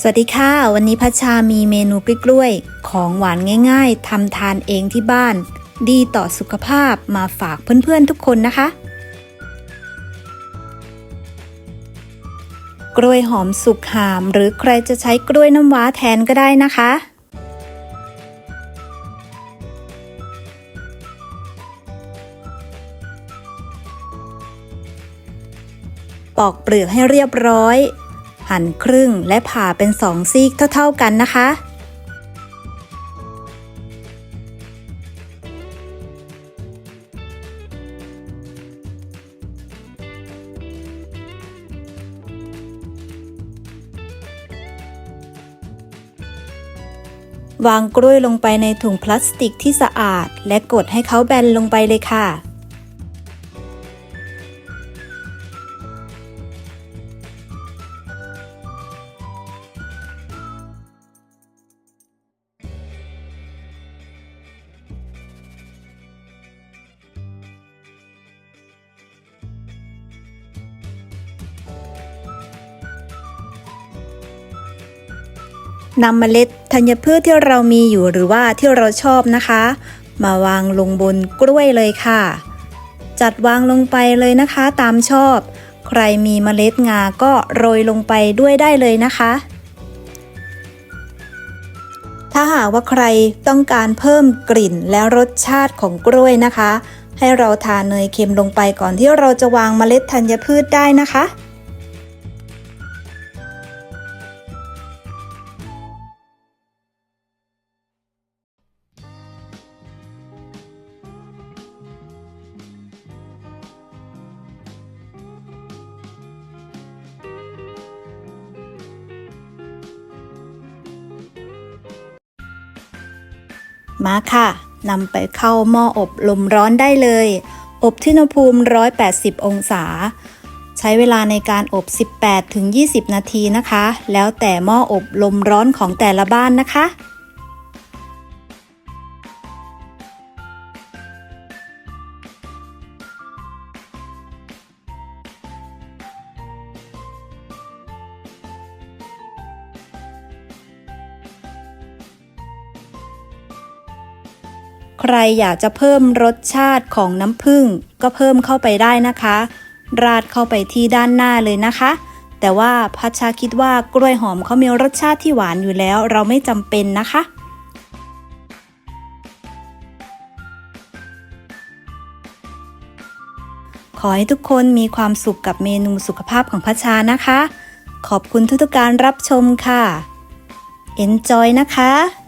สวัสดีค่ะ วันนี้พัชชามีเมนูกล้วยๆของหวานง่ายๆทำทานเองที่บ้าน ดีต่อสุขภาพมาฝากเพื่อนๆทุกคนนะคะ กล้วยหอมสุกหาม หรือใครจะใช้กล้วยน้ำว้าแทนก็ได้นะคะ ปอกเปลือกให้เรียบร้อย หั่นครึ่งและผ่าเป็นสองซีกเท่า ๆกันนะคะ วางกล้วยลงไปในถุงพลาสติกที่สะอาด และกดให้เขาแบนลงไปเลยค่ะ นำเมล็ดธัญพืชที่เรามีอยู่หรือว่าที่เราชอบนะคะ มาวางลงบนกล้วยเลยค่ะ จัดวางลงไปเลยนะคะตามชอบ ใครมีเมล็ดงาก็โรยลงไปด้วยได้เลยนะคะ ถ้าหากว่าใครต้องการเพิ่มกลิ่นและรสชาติของกล้วยนะคะ ให้เราทาเนยเค็มลงไปก่อนที่เราจะวางเมล็ดธัญพืชได้นะคะ มาค่ะนำไปเข้าหม้ออบลมร้อนได้เลย อบที่อุณหภูมิ 180 องศา ใช้เวลาในการอบ 18-20 นาทีนะคะ แล้วแต่หม้ออบลมร้อนของแต่ละบ้านนะคะ ใครอยากจะเพิ่มรสชาติของน้ำผึ้งก็เพิ่มเข้าไปได้นะคะ ราดเข้าไปที่ด้านหน้าเลยนะคะ แต่ว่าพัชชาคิดว่ากล้วยหอมเขามีรสชาติที่หวานอยู่แล้ว เราไม่จำเป็นนะคะขอให้ทุกคนมีความสุขกับเมนูสุขภาพของพัชชานะคะ ขอบคุณทุกๆการรับชมค่ะ Enjoy นะคะ